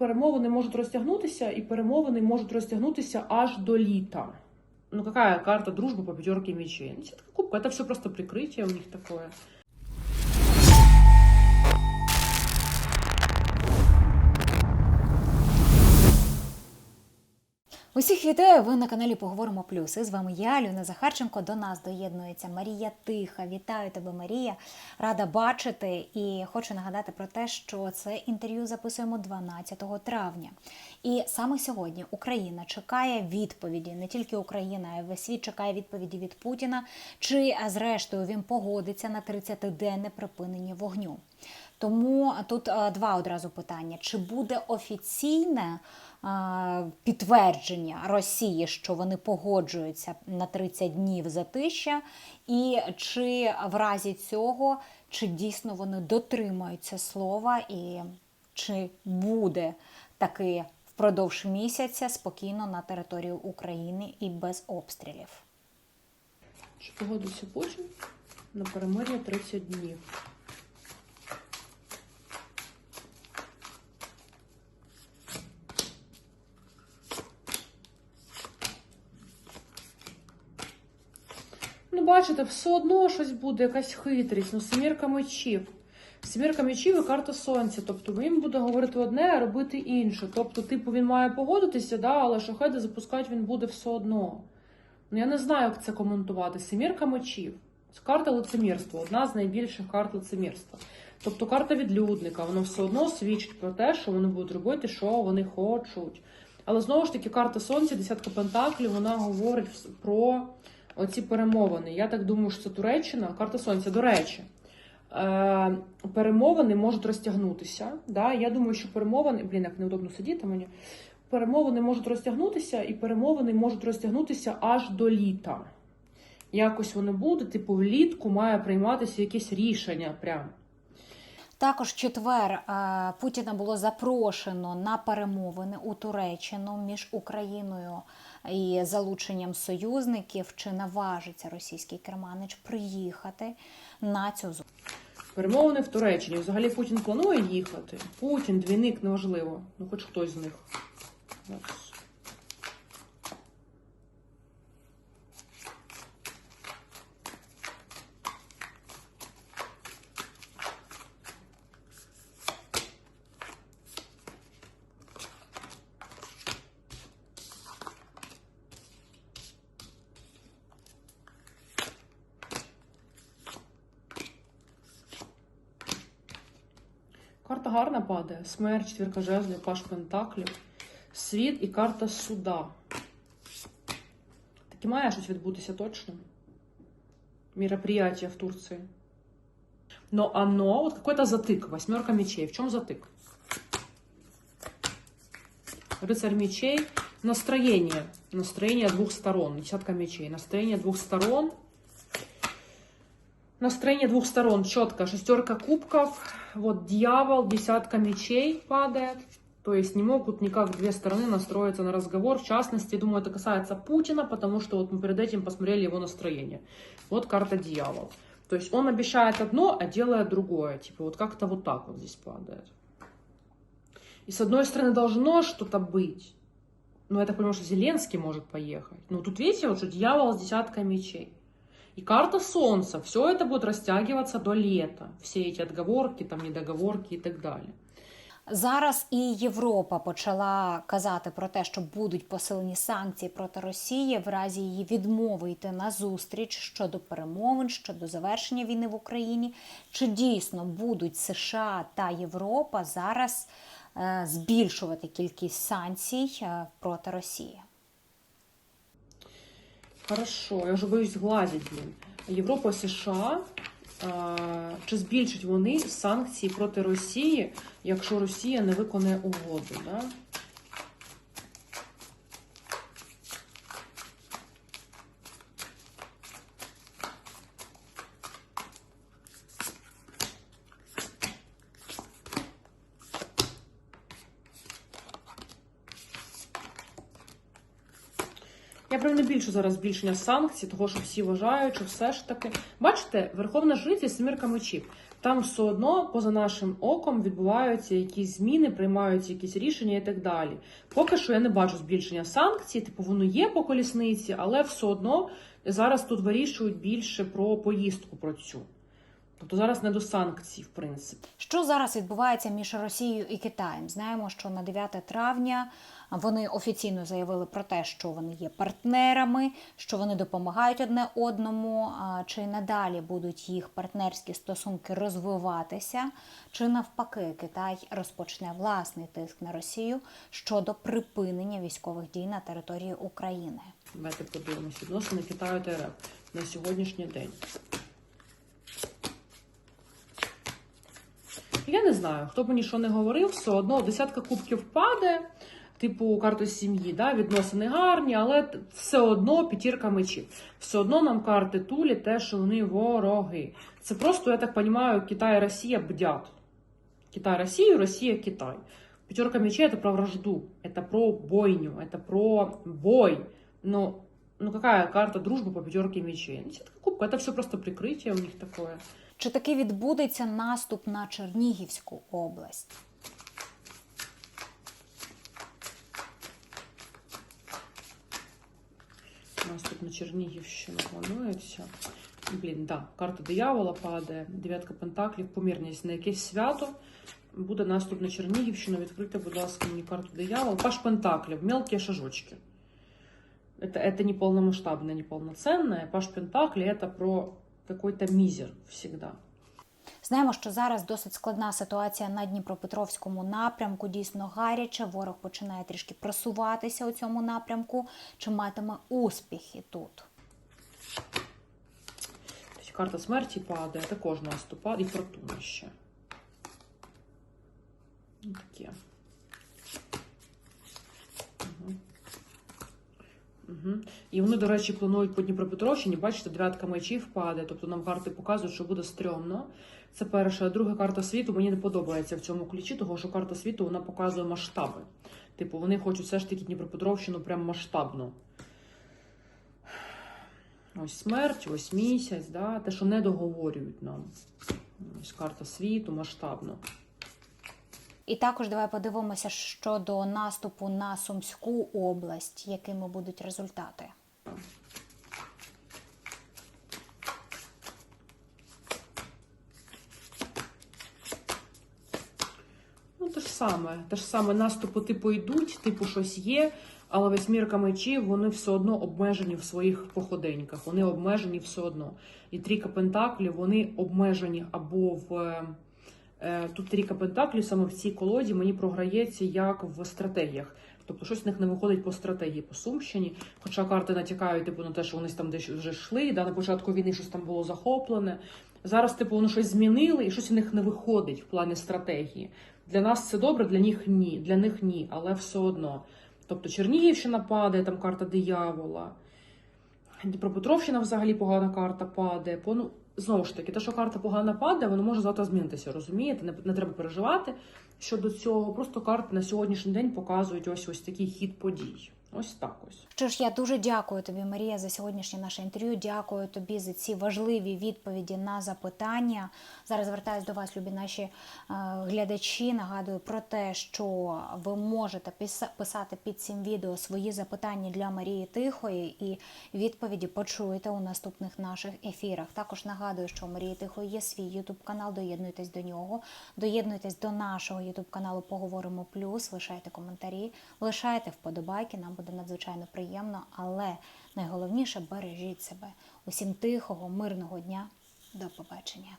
перемовини можуть розтягнутися, і перемовини можуть розтягнутися аж до літа. Ну, какая карта дружбы по пятерке мечей? Ну, десятка кубка, это все просто прикрытие у них такое. Усіх вітаю! Ви на каналі Поговоримо Плюс. І з вами я, Люна Захарченко. До нас доєднується Марія Тиха. Вітаю тебе, Марія. Рада бачити. І хочу нагадати про те, що це інтерв'ю записуємо 12 травня. І саме сьогодні Україна чекає відповіді. Не тільки Україна, а й весь світ чекає відповіді від Путіна. Чи зрештою він погодиться на 30-денне припинення вогню? Тому тут е, два одразу питання: чи буде офіційне підтвердження Росії, що вони погоджуються на 30 днів затища, і чи в разі цього чи дійсно вони дотримаються слова, і чи буде таки впродовж місяця спокійно на території України і без обстрілів? Чи погодився Путін на перемир'я 30 днів? Ну, бачите, все одно щось буде, якась хитрість, ну, семірка мечів. Семірка мечів і карта сонця. Тобто він буде говорити одне, а робити інше. Тобто, типу, він має погодитися, да, але шахеди запускати він буде все одно. Ну, я не знаю, як це коментувати. Семірка мечів. Це карта лицемірства, одна з найбільших карт лицемірства. Тобто карта відлюдника, вона все одно свідчить про те, що вони будуть робити, що вони хочуть. Але знову ж таки, карта Сонця, десятка Пентаклів, вона говорить про оці перемовини. Я так думаю, що це Туреччина, карта Сонця, до речі. Е, перемовини можуть розтягнутися. Да? Я думаю, що перемовини, блін, як неудобно сидіти мені. Перемовини можуть розтягнутися, і перемовини можуть розтягнутися аж до літа. Якось воно буде, типу, влітку має прийматися якесь рішення прям. Також четвер е, Путіна було запрошено на перемовини у Туреччину між Україною і залученням союзників. Чи наважиться російський керманич приїхати на цю зустріч? Перемовини в Туреччині. Взагалі Путін планує їхати. Путін, двійник, неважливо. Ну, хоч хтось з них. Ось. Карта гарна падає. Смерть, четвірка жезлів, паш пентаклів, світ і карта суда. Таке має щось відбутися точно. Мероприятие в Турции. Но оно, вот какой-то затык, восьмерка мечей. В чем затык? Рыцарь мечей. Настроение. Настроение двух сторон. Десятка мечей. Настроение двух сторон. Настроение двух сторон четко. Шестерка кубков. Вот дьявол, десятка мечей падает. То есть не могут никак две стороны настроиться на разговор. В частности, думаю, это касается Путина, потому что вот мы перед этим посмотрели его настроение. Вот карта дьявол. То есть он обещает одно, а делает другое. Типа вот как-то вот так вот здесь падает. И с одной стороны должно что-то быть. Но так понимаю, что Зеленский может поехать. Но тут видите, вот что дьявол с десяткой мечей. И карта Солнца. Все это будет растягиваться до лета. Все эти отговорки, там недоговорки и так далее. Зараз і Європа почала казати про те, що будуть посилені санкції проти Росії в разі її відмови йти на зустріч щодо перемовин, щодо завершення війни в Україні. Чи дійсно будуть США та Європа зараз е, збільшувати кількість санкцій е, проти Росії? Хорошо, я вже боюсь зглазити, блін. Європа, США. Чи збільшать вони санкції проти Росії, якщо Росія не виконає угоду? Да? Я прям не більше зараз збільшення санкцій, того що всі вважають, що все ж таки. Бачите, Верховна Жриця Семірка мечів. там все одно поза нашим оком відбуваються якісь зміни, приймаються якісь рішення і так далі. Поки що я не бачу збільшення санкцій, типу воно є по колісниці, але все одно зараз тут вирішують більше про поїздку про цю. Тобто зараз не до санкцій, в принципі. Що зараз відбувається між Росією і Китаєм? Знаємо, що на 9 травня вони офіційно заявили про те, що вони є партнерами, що вони допомагають одне одному. Чи надалі будуть їх партнерські стосунки розвиватися, чи навпаки Китай розпочне власний тиск на Росію щодо припинення військових дій на території України? Давайте подивимося. Відносини Китаю та РФ на сьогоднішній день. Я не знаю, хто б мені що не говорив, все одно десятка кубків падає, типу карти сім'ї, да, відносини гарні, але т- все одно п'ятірка мечів. Все одно нам карти тулі те, що вони вороги. Це просто, я так розумію, Китай і Росія бдять. Китай Россию, Россия Китай. Пятерка мечей это про вражду, это про бойню, это про бой. Но ну какая карта дружбы по пятерке мечей? Ну, десятка кубка, это все просто прикрытие у них такое. Чи таки відбудеться наступ на Чернігівську область? У нас тут на Чернігівщину планується. Блін, да, карта диявола падає, дев'ятка пентаклів, помірність на якесь свято. Буде наступ на Чернігівщину. Відкрийте, будь ласка, мені карту диявола. Паш пентаклів, мелкі шажочки. Это, это не полномасштабное, не полноценное. Паш Пентакли это про какой-то мизер всегда. Знаємо, що зараз досить складна ситуація на Дніпропетровському напрямку. Дійсно гаряче. Ворог починає трішки просуватися у цьому напрямку. Чи матиме успіхи тут? Тобто карта смерті падає, також наступ падає, і фортуна ще. Ну, Таке. Угу. І вони, до речі, планують по Дніпропетровщині, бачите, дев'ятка мечів падає, тобто нам карти показують, що буде стрьомно. Це перша. Друга карта світу мені не подобається в цьому ключі, тому що карта світу вона показує масштаби. Типу, вони хочуть все ж таки Дніпропетровщину прям масштабно. Ось смерть, ось місяць, да? те, що не договорюють нам. Ось карта світу масштабно. І також давай подивимося щодо наступу на Сумську область, якими будуть результати. Ну, те ж саме. Те ж саме наступи типу йдуть, типу щось є, але восьмірка мечів вони все одно обмежені в своїх походеньках. Вони обмежені все одно. І трійка пентаклів вони обмежені або в. Е, Тут трійка пентаклів саме в цій колоді мені програється як в стратегіях. Тобто щось в них не виходить по стратегії по Сумщині. Хоча карти натякають типу, на те, що вони там десь вже йшли, да, на початку війни щось там було захоплене. Зараз, типу, вони щось змінили і щось у них не виходить в плані стратегії. Для нас це добре, для них ні. Для них ні, але все одно. Тобто Чернігівщина падає, там карта диявола. Дніпропетровщина взагалі погана карта падає. Знову ж таки, те, що карта погана падає, воно може завтра змінитися, розумієте? Не, не треба переживати щодо цього. Просто карти на сьогоднішній день показують ось ось такий хід подій. Ось так ось. Що ж, я дуже дякую тобі, Марія, за сьогоднішнє наше інтерв'ю. Дякую тобі за ці важливі відповіді на запитання. Зараз звертаюся до вас, любі наші е, глядачі. Нагадую про те, що ви можете писати під цим відео свої запитання для Марії Тихої, і відповіді почуєте у наступних наших ефірах. Також нагадую, що у Марії Тихої є свій ютуб канал. Доєднуйтесь до нього, доєднуйтесь до нашого ютуб каналу Поговоримо Плюс. Лишайте коментарі, лишайте вподобайки. Нам буде надзвичайно приємно, але найголовніше бережіть себе. Усім тихого, мирного дня. До побачення.